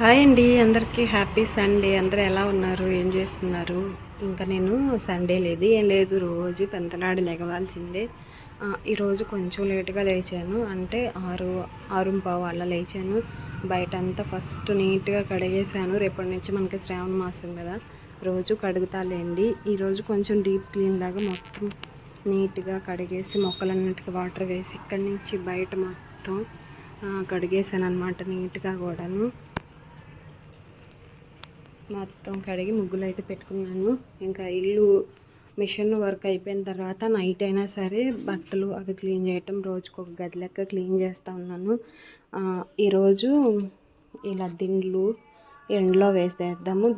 Hi అండి అందరికీ happy Sunday. అందరూ ఎలా ఉన్నారు? ఏం చేస్తున్నారు? ఇంకా నేను సండే లేదు ఏం లేదు. రోజు పెంతనాడు లెగవాల్సిందే. ఈరోజు కొంచెం లేట్గా లేచాను. అంటే ఆరు ఆరు పావు అలా లేచాను. బయట అంతా ఫస్ట్ నీట్గా కడిగేసాను రేపటి నుంచి మనకి శ్రావణ మాసం కదా. రోజు కడుగుతాలేండి ఈరోజు కొంచెం డీప్ క్లీన్ లాగా మొత్తం నీట్గా కడిగేసి మొక్కలన్నిటికీ వాటర్ వేసి ఇక్కడి నుంచి బయట మొత్తం కడిగేసాను అనమాట నీట్గా కూడాను. మొత్తం కడిగి ముగ్గులు అయితే పెట్టుకున్నాను. ఇంకా ఇల్లు మిషన్ వర్క్ అయిపోయిన తర్వాత నైట్ అయినా సరే బట్టలు అవి క్లీన్ చేయటం రోజుకు ఒక గది లెక్క క్లీన్ చేస్తూ ఉన్నాను. ఈరోజు ఇలా దిండ్లు ఎండలో వేసేద్దాము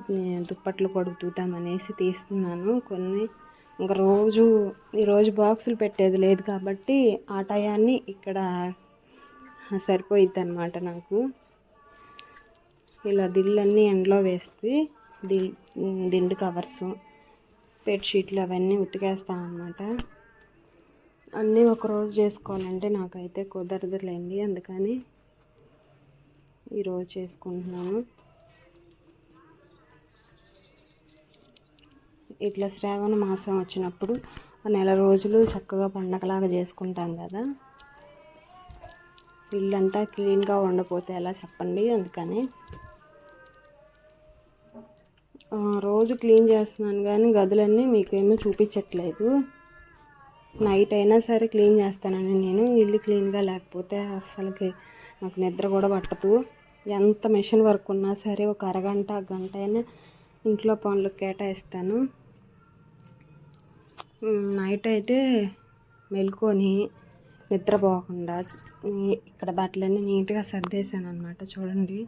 దుప్పట్లు కొడుకుతాం అనేసి తీస్తున్నాను. కొన్ని ఇంకా రోజు ఈరోజు బాక్సులు పెట్టేది లేదు కాబట్టి ఆ టయాన్ని ఇక్కడ సరిపోయిద్ది అనమాట నాకు. ఇలా దిళ్ళన్నీ ఎండలో వేస్తే ది దిండు కవర్స్ బెడ్షీట్లు అవన్నీ ఉతికేస్తాను అనమాట అన్నీ ఒకరోజు చేసుకోవాలంటే నాకైతే కుదరదులేండి. అందుకని ఈరోజు చేసుకుంటున్నాను. ఇట్లా శ్రావణ మాసం వచ్చినప్పుడు నెల రోజులు చక్కగా పండగలాగా చేసుకుంటాం కదా. ఇల్లంతా క్లీన్గా ఉండపోతే ఎలా చెప్పండి? అందుకని రోజు క్లీన్ చేస్తున్నాను కానీ గదులన్నీ మీకేమీ చూపించట్లేదు. నైట్ అయినా సరే క్లీన్ చేస్తానని నేను. ఇల్లు క్లీన్గా లేకపోతే అస్సలకి నాకు నిద్ర కూడా పట్టదు. ఎంత మిషన్ వర్క్ ఉన్నా సరే ఒక అరగంట గంట అయినా ఇంట్లో పనులు కేటాయిస్తాను. నైట్ అయితే మెలుకొని నిద్రపోకుండా ఇక్కడ బట్టలన్నీ నీట్గా సర్దేశాను అనమాట చూడండి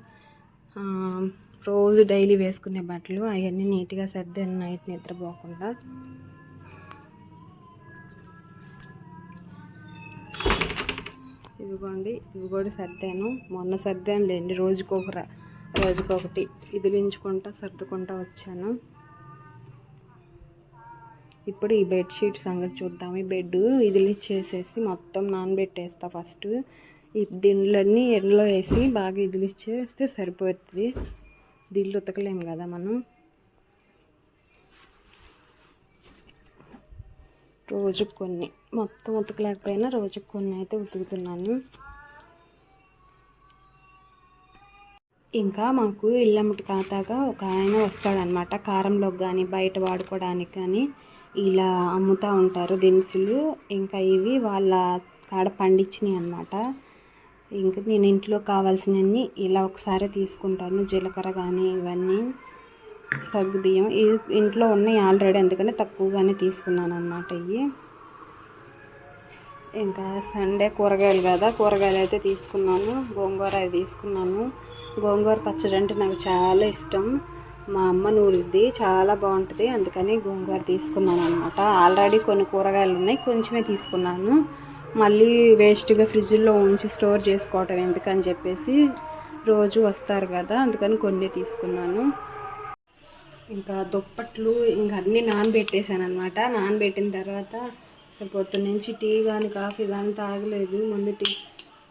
రోజు డైలీ వేసుకునే బట్టలు అవన్నీ నీట్గా సర్దాను నైట్ నిద్రపోకుండా ఇదిగోండి ఇవి కూడా సర్దాను. మొన్న సర్దాను లేండి రోజుకొకర రోజుకొకటి ఇదిలించుకుంటా సర్దుకుంటా వచ్చాను. ఇప్పుడు ఈ బెడ్షీట్ సంగతి చూద్దాం ఈ బెడ్ ఇదిలిచ్చేసేసి మొత్తం నానబెట్టేస్తా ఫస్ట్. ఈ దిండ్లన్నీ ఎండలో వేసి బాగా ఇదిలిచ్చేస్తే సరిపోతుంది. దిల్లు ఉతకలేము కదా మనం? రోజుకు కొన్ని. మొత్తం ఉతకలేకపోయినా రోజుకు కొన్ని అయితే ఉతుకుతున్నాను. ఇంకా మాకు ఇల్లమ్మటి ఖాతాగా ఒక ఆయన వస్తాడనమాట కారంలోకి కానీ బయట వాడుకోవడానికి కానీ ఇలా అమ్ముతూ ఉంటారు దినుసులు. ఇంకా ఇవి వాళ్ళ కాడ పండించినాయి అనమాట ఇంకా నేను ఇంట్లో కావాల్సినవన్నీ ఇలా ఒకసారి తీసుకుంటాను. జీలకర్ర కానీ ఇవన్నీ సగ్గు బియ్యం ఇది ఇంట్లో ఉన్నాయి ఆల్రెడీ అందుకని తక్కువగానే తీసుకున్నాను అన్నమాట ఇవి ఇంకా సండే కూరగాయలు కదా కూరగాయలు అయితే తీసుకున్నాను. గోంగూర అవి తీసుకున్నాను. గోంగూర పచ్చడి అంటే నాకు చాలా ఇష్టం. మా అమ్మ నూరిద్ది చాలా బాగుంటుంది అందుకని గోంగూర తీసుకున్నాను అనమాట ఆల్రెడీ కొన్ని కూరగాయలు ఉన్నాయి కొంచెమే తీసుకున్నాను. మళ్ళీ వేస్ట్గా ఫ్రిడ్జ్లో ఉంచి స్టోర్ చేసుకోవటం ఎందుకని చెప్పేసి రోజు వస్తారు కదా అందుకని కొన్ని తీసుకున్నాను. ఇంకా దుప్పట్లు ఇంకా అన్నీ నానబెట్టేశాను అనమాట నానబెట్టిన తర్వాత అసలు పొద్దున్న నుంచి టీ కానీ కాఫీ కానీ తాగలేదు. ముందు టీ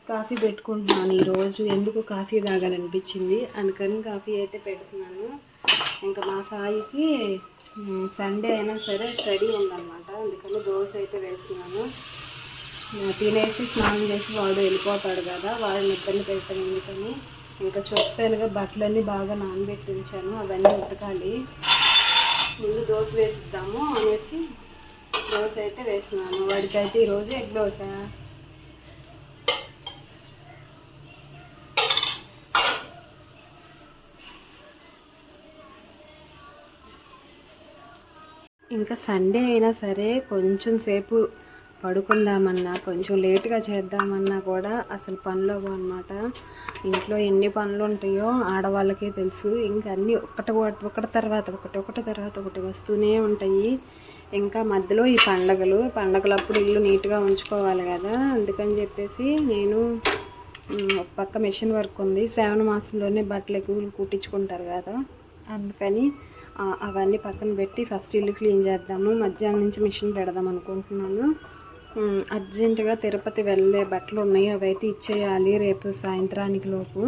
కాఫీ పెట్టుకుంటున్నాను ఈరోజు. ఎందుకు కాఫీ తాగాలనిపించింది? అందుకని కాఫీ అయితే పెడుతున్నాను. ఇంకా మా సాయికి సండే అయినా సరే స్టడీ ఉందన్నమాట. అందుకని దోశ అయితే వేస్తున్నాను. తినేసి స్నానం చేసి వాడు వెళ్ళిపోతాడు కదా వాడిని ఇబ్బంది పెడతాను ఎందుకని ఇంకా చెప్పానుగా బట్టలన్నీ బాగా నానబెట్టి ఉంచాను అవన్నీ ఉతకాలి. ముందు దోశ వేసిద్దాము అనేసి దోశ అయితే వేసినాను. వాడికైతే ఈరోజు ఎగ్ దోశ. ఇంకా సండే అయినా సరే కొంచెం సేపు పడుకుందామన్నా కొంచెం లేట్గా చేద్దామన్నా కూడా అసలు పనులు అనమాట ఇంట్లో ఎన్ని పనులు ఉంటాయో ఆడవాళ్ళకే తెలుసు. ఇంకా అన్నీ ఒకటి ఒకటి తర్వాత ఒకటి ఒకటి తర్వాత ఒకటి వస్తూనే ఉంటాయి. ఇంకా మధ్యలో ఈ పండగలు పండగలప్పుడు ఇల్లు నీట్గా ఉంచుకోవాలి కదా. అందుకని చెప్పేసి నేను ఒక పక్క మిషన్ వర్క్ ఉంది. శ్రావణ మాసంలోనే బట్టలు ఎక్కువ కుట్టించుకుంటారు కదా. అందుకని అవన్నీ పక్కన పెట్టి ఫస్ట్ ఇల్లు క్లీన్ చేద్దాము. మధ్యాహ్నం నుంచి మిషన్ పెడదాం అనుకుంటున్నాను. అర్జెంటుగా తిరుపతి వెళ్ళే బట్టలు ఉన్నాయి అవి అయితే ఇచ్చేయాలి రేపు సాయంత్రానికి లోపు.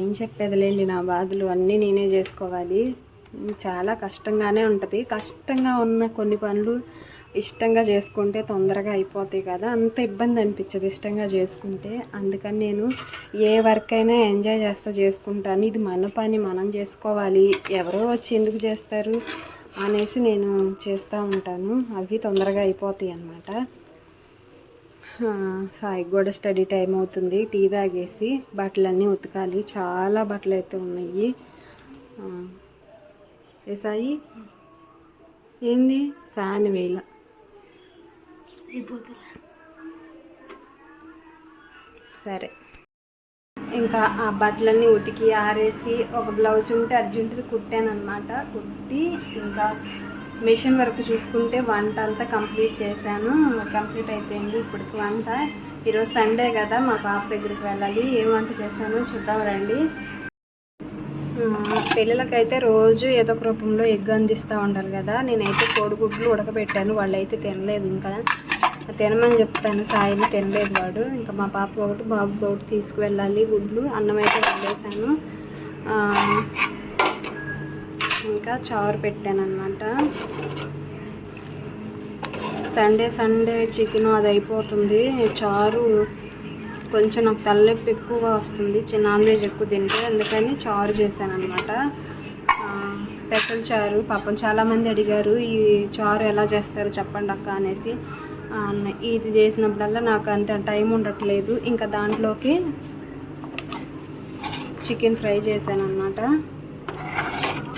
ఏం చెప్పేదిలేండి నా బాధలు అన్నీ నేనే చేసుకోవాలి. చాలా కష్టంగానే ఉంటుంది. కష్టంగా ఉన్న కొన్ని పనులు ఇష్టంగా చేసుకుంటే తొందరగా అయిపోతాయి కదా. అంత ఇబ్బంది అనిపించదు ఇష్టంగా చేసుకుంటే. అందుకని నేను ఏ వర్క్ అయినా ఎంజాయ్ చేస్తా చేసుకుంటాను. ఇది మన పని మనం చేసుకోవాలి. ఎవరో వచ్చి ఎందుకు చేస్తారు? అనేసి నేను చేస్తూ ఉంటాను. అవి తొందరగా అయిపోతాయి అన్నమాట. సాయికి కూడా స్టడీ టైం అవుతుంది. టీ తాగేసి బట్టలన్నీ ఉతకాలి. చాలా బట్టలు అయితే ఉన్నాయి. ఏ సాయి? ఏంది? ఫ్యాన్ వేల సరే. ఇంకా ఆ బట్టలన్నీ ఉతికి ఆరేసి ఒక బ్లౌజ్ ఉంటే అర్జెంటుది కుట్టాను అనమాట కుట్టి ఇంకా మిషన్ వరకు చూసుకుంటే వంట అంతా కంప్లీట్ చేశాను. కంప్లీట్ అయిపోయింది ఇప్పటికి వంట. ఈరోజు సండే కదా మా పాప దగ్గరికి వెళ్ళాలి. ఏం వంట చేశాను చూద్దాం రండి. పిల్లలకైతే రోజు ఏదో ఒక రూపంలో ఎగ్ అందిస్తూ ఉండాలి కదా. నేనైతే కోడిగుడ్లు ఉడకబెట్టాను. వాళ్ళు అయితే తినలేదు ఇంకా. తినమని చెప్తాను. సాయిని తినలేదు వాడు. ఇంకా మా పాప ఒకటి బాబు ఒకటి తీసుకువెళ్ళాలి గుడ్లు. అన్నం అయితే వండేసాను ఇంకా చారు పెట్టాను అనమాట సండే సండే చికెన్ అది అయిపోతుంది. చారు కొంచెం నాకు తలనొప్పి ఎక్కువగా వస్తుంది. చి- నాన్ వెజ్ ఎక్కువ తింటే అందుకని చారు చేశాను అనమాట పెసల చారు. పాపం చాలామంది అడిగారు ఈ చారు ఎలా చేస్తారు? చెప్పండి అక్క అనేసి. ఇది చేసినప్పుడల్లా నాకు అంత టైం ఉండట్లేదు. ఇంకా దాంట్లోకి చికెన్ ఫ్రై చేశాను అన్నమాట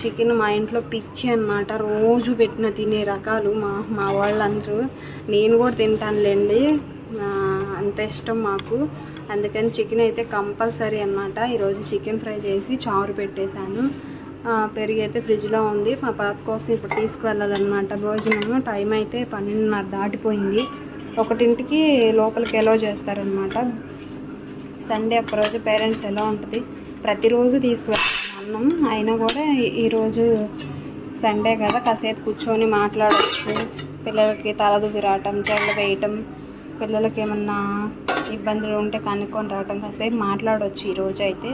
చికెన్ మా ఇంట్లో పిచ్చి అన్నమాట. రోజు పెట్టిన తినే రకాలు మా మా వాళ్ళందరూ. నేను కూడా తింటానులేండి. అంత ఇష్టం మాకు. అందుకని చికెన్ అయితే కంపల్సరీ అన్నమాట. ఈరోజు చికెన్ ఫ్రై చేసి చారు పెట్టేశాను. పెరిగి అయితే ఫ్రిడ్జ్లో ఉంది. మా పాప కోసం ఇప్పుడు తీసుకువెళ్ళాలన్నమాట. భోజనము టైం అయితే పన్నెండున్నర దాటిపోయింది. ఒకటింటికి లోపలికి ఎలో చేస్తారనమాట సండే ఒక్కరోజు పేరెంట్స్ ఎలా ఉంటుంది. ప్రతిరోజు తీసుకువెళ్తాం అన్నం. అయినా కూడా ఈరోజు సండే కదా. కాసేపు కూర్చొని మాట్లాడవచ్చు పిల్లలకి తలదువ్వి రావటం చెల్ల వేయటం పిల్లలకి ఏమన్నా ఇబ్బందులు ఉంటే కనుక్కొని రావటం కాసేపు మాట్లాడవచ్చు ఈరోజు అయితే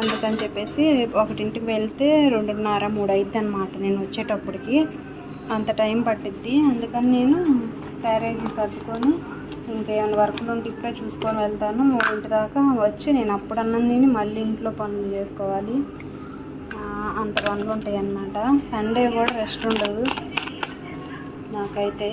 అందుకని చెప్పేసి ఒకటింటికి వెళ్తే రెండున్నర మూడు అయింది అనమాట నేను వచ్చేటప్పటికి. అంత టైం పట్టిద్ది. అందుకని నేను క్యారేజీ సర్దుకొని ఇంకేమైనా వర్క్లు ఉంటే ఇప్పుడే చూసుకొని వెళ్తాను. మూడింటి దాకా వచ్చి నేను అప్పుడు అన్నం తిని మళ్ళీ ఇంట్లో పనులు చేసుకోవాలి. అంత పనులు ఉంటాయి అన్నమాట సండే కూడా రెస్ట్ ఉండదు. నాకైతే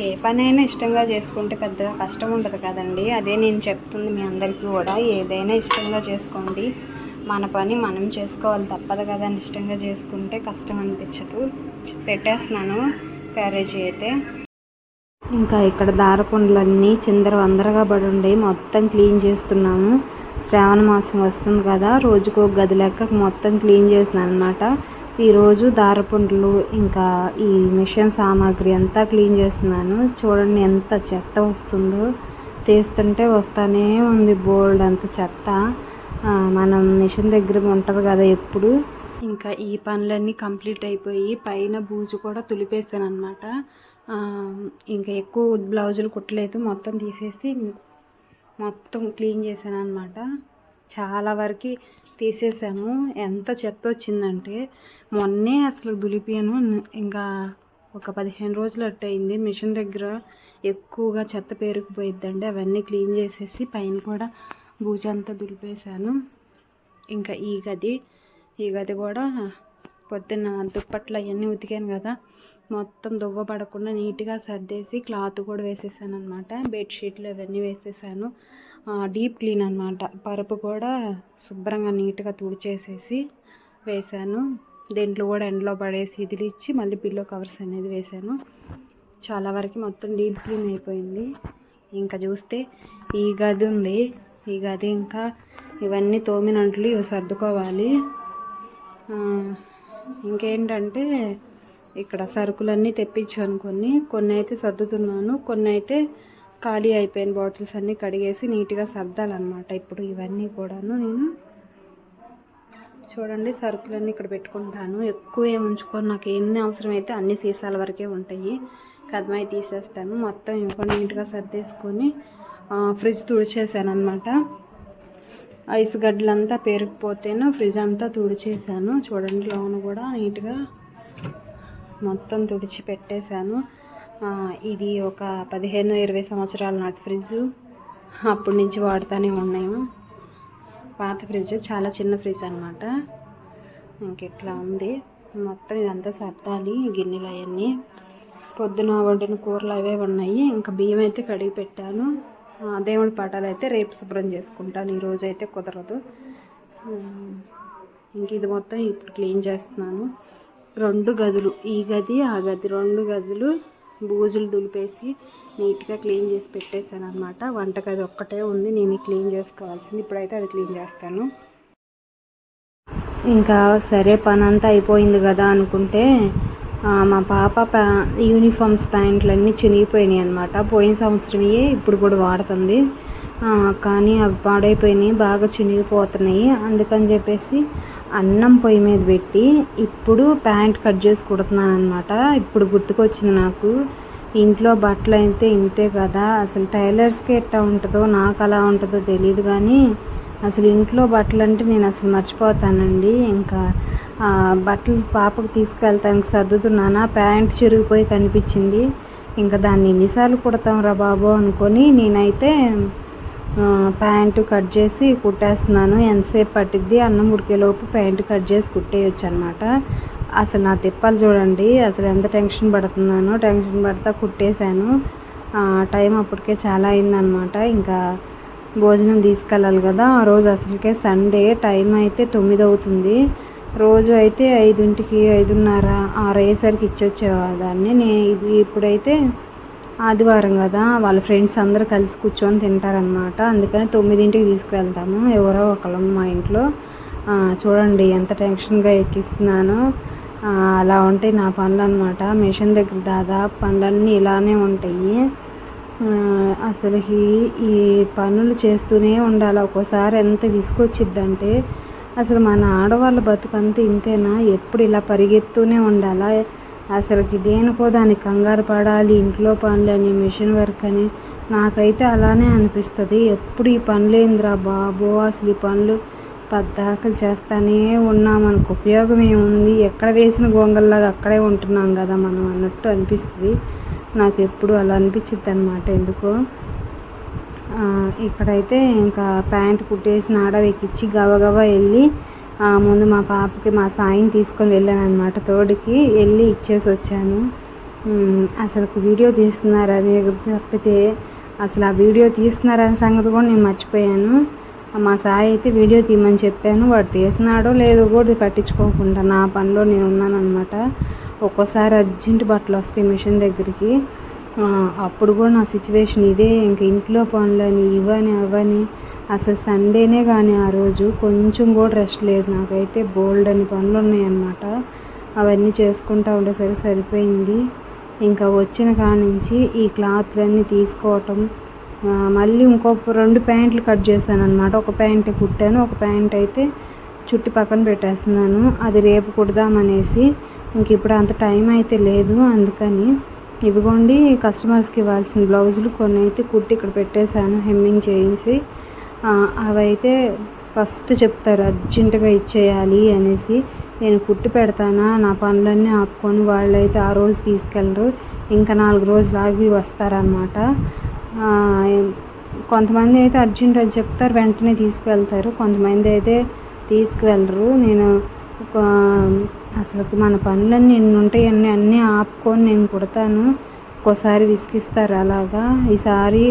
ఏ పనైనా ఇష్టంగా చేసుకుంటే పెద్దగా కష్టం ఉండదు కదండి. అదే నేను చెప్తుంది మీ అందరికీ కూడా. ఏదైనా ఇష్టంగా చేసుకోండి. మన పని మనం చేసుకోవాలి తప్పదు కదా ఇష్టంగా చేసుకుంటే కష్టం అనిపించదు. పెట్టేస్తున్నాను క్యారేజీ అయితే. ఇంకా ఇక్కడ దారపుండ్లన్నీ చిందర వందరగా పడి ఉండి మొత్తం క్లీన్ చేస్తున్నాము. శ్రావణ మాసం వస్తుంది కదా. రోజుకు ఒక గది లెక్క మొత్తం క్లీన్ చేసినాను అనమాట ఈరోజు దారపుండ్లు ఇంకా ఈ మిషన్ సామాగ్రి అంతా క్లీన్ చేస్తున్నాను. చూడండి ఎంత చెత్త వస్తుందో. తీస్తుంటే వస్తానే ఉంది బోల్డ్ అంత చెత్త. మనం మిషన్ దగ్గర ఉంటుంది కదా ఎప్పుడు. ఇంకా ఈ పనులన్నీ కంప్లీట్ అయిపోయి పైన బూజు కూడా తులిపేసాను అనమాట ఇంకా ఎక్కువ బ్లౌజులు కుట్టలేదు మొత్తం తీసేసి మొత్తం క్లీన్ చేశాను అనమాట చాలా వరకు తీసేసాము. ఎంత చెత్త వచ్చిందంటే మొన్నే అసలు దులిపాను. ఇంకా ఒక పదిహేను రోజులు అట్టయింది. మిషన్ దగ్గర ఎక్కువగా చెత్త పేరుకుపోయిద్దండి. అవన్నీ క్లీన్ చేసేసి పైన కూడా భూజంతా దులిపేశాను. ఇంకా ఈ గది ఈ గది కూడా పొద్దున్న దుప్పట్లు అవన్నీ ఉతికాను కదా. మొత్తం దువ్వ పడకుండా నీట్గా సర్దేసి క్లాత్ కూడా వేసేసాను అనమాట బెడ్షీట్లు అవన్నీ వేసేసాను. డీప్ క్లీన్ అనమాట పరుపు కూడా శుభ్రంగా నీట్గా తుడిచేసేసి వేశాను దీంట్లో కూడా ఎండలో పడేసి ఇదిలిచ్చి మళ్ళీ పిల్లో కవర్స్ అనేది వేశాను చాలా వరకు మొత్తం డీప్ క్లీన్ అయిపోయింది. ఇంకా చూస్తే ఈ గది ఉంది. ఈ గది ఇంకా ఇవన్నీ తోమినట్లు ఇవి సర్దుకోవాలి. ఇంకేంటంటే ఇక్కడ సరుకులన్నీ తెప్పించాను కొన్ని. కొన్ని అయితే సర్దుతున్నాను. కొన్ని అయితే ఖాళీ అయిపోయిన బాటిల్స్ అన్నీ కడిగేసి నీట్గా సర్దాలన్నమాట. ఇప్పుడు ఇవన్నీ కూడాను నేను చూడండి సరుకులన్నీ ఇక్కడ పెట్టుకుంటాను. ఎక్కువ ఏమి ఉంచుకొని. నాకు ఎన్ని అవసరమైతే అన్ని సీసాల వరకే ఉంటాయి. కదమాయి తీసేస్తాను. మొత్తం ఇవ్వకుండా నీట్గా సర్దేసుకొని ఫ్రిడ్జ్ తుడిచేసాను అనమాట ఐస్ గడ్డలంతా పేరుకుపోతేను ఫ్రిడ్జ్ అంతా తుడిచేసాను చూడండి లోన కూడా నీట్గా మొత్తం తుడిచి పెట్టేశాను ఇది ఒక పదిహేను ఇరవై సంవత్సరాల నాటి ఫ్రిడ్జ్. అప్పటి నుంచి వాడుతూనే ఉన్నాము. పాత ఫ్రిడ్జ్ చాలా చిన్న ఫ్రిడ్జ్ అనమాట ఇంకెట్లా ఉంది. మొత్తం ఇదంతా సర్దాలి గిన్నెలు అవన్నీ. పొద్దున వండిన కూరలు అవే ఉన్నాయి. ఇంకా బియ్యం అయితే కడిగి పెట్టాను. దేవుడి పాఠాలు అయితే రేపు శుభ్రం చేసుకుంటాను. ఈరోజు అయితే కుదరదు. ఇంక ఇది మొత్తం ఇప్పుడు క్లీన్ చేస్తున్నాను. రెండు గదులు ఈ గది ఆ గది. రెండు గదులు బూజులు దులిపేసి నీట్గా క్లీన్ చేసి పెట్టేశాను అనమాట వంటగది ఒక్కటే ఉంది. నేను క్లీన్ చేసుకోవాల్సింది. ఇప్పుడైతే అది క్లీన్ చేస్తాను. ఇంకా సరే పని అంతా అయిపోయింది కదా అనుకుంటే మా పాప ప్యా యూనిఫామ్స్ ప్యాంట్లు అన్నీ చినిగిపోయినాయి అనమాట పోయిన సంవత్సరమే ఇప్పుడు కూడా వాడుతుంది. కానీ అవి పాడైపోయినాయి. బాగా చినిగిపోతున్నాయి. అందుకని చెప్పేసి అన్నం పొయ్యి మీద పెట్టి ఇప్పుడు ప్యాంట్ కట్ చేసి కుడుతున్నాను అనమాట ఇప్పుడు గుర్తుకొచ్చింది నాకు. ఇంట్లో బట్టలు అయితే ఇంతే కదా. అసలు టైలర్స్కి ఎట్లా ఉంటుందో నాకు అలా ఉంటుందో తెలియదు కానీ అసలు ఇంట్లో బట్టలు అంటే నేను అసలు మర్చిపోతానండి. ఇంకా బట్టలు పాపకు తీసుకెళ్తానికి సర్దుతున్నానా? ప్యాంట్ చిరిగిపోయి కనిపించింది. ఇంకా దాన్ని ఎన్నిసార్లు కుడతాం రా బాబు అనుకొని నేనైతే ప్యాంటు కట్ చేసి కుట్టేస్తున్నాను. ఎంతసేపు పట్టిద్ది? అన్నం ఉడికేలోపు ప్యాంటు కట్ చేసి కుట్టేయచ్చు అనమాట అసలు నా తిప్పాలు చూడండి అసలు ఎంత టెన్షన్ పడుతున్నానో. టెన్షన్ పడతా కుట్టేశాను. టైం అప్పటికే చాలా అయిందనమాట ఇంకా భోజనం తీసుకెళ్ళాలి కదా. ఆ రోజు అసలుకే సండే టైం అయితే తొమ్మిది అవుతుంది. రోజు అయితే ఐదింటికి ఐదున్నర ఆరు అయ్యేసరికి ఇచ్చొచ్చేవాదాన్ని నేను ఇప్పుడైతే ఆదివారం కదా వాళ్ళ ఫ్రెండ్స్ అందరూ కలిసి కూర్చొని తింటారనమాట అందుకని తొమ్మిదింటికి తీసుకువెళ్తాము. ఎవరో ఒకళ్ళం మా ఇంట్లో. చూడండి ఎంత టెన్షన్గా ఎక్కిస్తున్నానో. అలా ఉంటాయి నా పనులు అనమాట మిషన్ దగ్గర దాదాపు పనులన్నీ ఇలానే ఉంటాయి. అసలు ఈ పనులు చేస్తూనే ఉండాలి. ఒక్కోసారి ఎంత విసుకొచ్చిద్దంటే అసలు మన ఆడవాళ్ళ బతుకంతా ఇంతేనా? ఎప్పుడు ఇలా పరిగెత్తూనే ఉండాలా? అసలుకి దేనికో దానికి కంగారు పడాలి ఇంట్లో పనులని మిషన్ వర్క్ అని నాకైతే అలానే అనిపిస్తుంది. ఎప్పుడు ఈ పనులేందిరా బాబో? అసలు ఈ పనులు పద్దాకలు చేస్తానే ఉన్నాం. మనకు ఉపయోగం ఏముంది? ఎక్కడ వేసిన గోంగల్లాగా అక్కడే ఉంటున్నాం కదా మనం అన్నట్టు అనిపిస్తుంది. నాకు ఎప్పుడు అలా అనిపించింది అనమాట ఎందుకో ఇక్కడైతే ఇంకా ప్యాంట్ కుట్టేసి నాడ ఎక్కించి గబగబా వెళ్ళి ముందు మా పాపకి మా సాయిని తీసుకొని వెళ్ళాను అనమాట తోడుకి వెళ్ళి ఇచ్చేసి వచ్చాను. అసలు వీడియో తీస్తున్నారని తప్పితే అసలు ఆ వీడియో తీస్తున్నారనే సంగతి కూడా నేను మర్చిపోయాను. మా సాయి అయితే వీడియో తీయమని చెప్పాను. వాడు తీస్తున్నాడో లేదో కూడా పట్టించుకోకుండా నా పనిలో నేను ఉన్నాను అనమాట ఒక్కోసారి అర్జెంట్ బట్టలు వస్తాయి మిషన్ దగ్గరికి. అప్పుడు కూడా నా సిచ్యువేషన్ ఇదే. ఇంక ఇంట్లో పనులని ఇవని అవని అసలు సండేనే కానీ ఆ రోజు కొంచెం కూడా రెస్ట్ లేదు. నాకైతే బోల్డ్ అని పనులు ఉన్నాయన్నమాట. అవన్నీ చేసుకుంటూ ఉండేసరికి సరిపోయింది. ఇంకా వచ్చిన కాడ నుంచి ఈ క్లాత్లన్నీ తీసుకోవటం మళ్ళీ ఇంకో రెండు ప్యాంట్లు కట్ చేశాను అనమాట ఒక ప్యాంట్ కుట్టాను ఒక ప్యాంట్ అయితే చుట్టి పక్కన పెట్టేస్తున్నాను. అది రేపు కుడదామనేసి ఇంక ఇప్పుడు అంత టైం అయితే లేదు అందుకని. ఇవిగోండి కస్టమర్స్కి ఇవ్వాల్సిన బ్లౌజులు కొన్ని అయితే కుట్టి ఇక్కడ పెట్టేశాను హెమ్మింగ్ చేయించి. అవైతే ఫస్ట్ చెప్తారు అర్జెంటుగా ఇచ్చేయాలి అనేసి. నేను కుట్టి పెడతానా? నా పనులన్నీ ఆపుకొని వాళ్ళైతే ఆ రోజు తీసుకెళ్ళరు. ఇంకా నాలుగు రోజులు ఆగి వస్తారనమాట కొంతమంది అయితే అర్జెంట్ అని చెప్తారు వెంటనే తీసుకువెళ్తారు కొంతమంది అయితే తీసుకువెళ్ళరు నేను అసలు మన పనులన్నీ ఎన్ని ఉంటాయన్నీ అన్నీ ఆపుకొని నేను కుడతాను. ఒక్కోసారి విసిగిస్తారు అలాగా. ఈసారి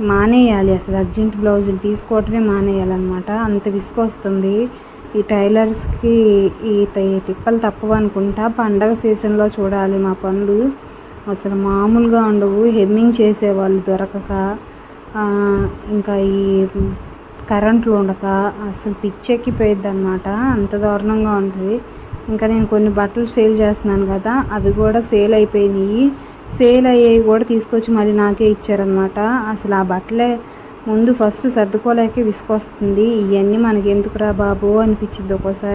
మానేయాలి అసలు అర్జెంట్ బ్లౌజులు తీసుకోవటమే మానేయాలన్నమాట. అంత విసుకొస్తుంది ఈ టైలర్స్కి ఈ తిప్పలు తప్పవు అనుకుంటా. పండగ సీజన్లో చూడాలి మా పనులు. అసలు మామూలుగా ఉండవు. హెమ్మింగ్ చేసేవాళ్ళు దొరకక ఇంకా ఈ కరెంట్లు ఉండక అసలు పిచ్చెక్కిపోయిద్ది అనమాట అంత దారుణంగా ఉంటుంది. ఇంకా నేను కొన్ని బట్టలు సేల్ చేస్తున్నాను కదా అవి కూడా సేల్ అయిపోయినాయి. సేల్ అయ్యేవి కూడా తీసుకొచ్చి మళ్ళీ నాకే ఇచ్చారనమాట అసలు ఆ బట్టలే ముందు ఫస్ట్ సర్దుకోలేక విసుకొస్తుంది ఇవన్నీ మనకి ఎందుకురా బాబు అనిపించింది ఒక్కోసారి.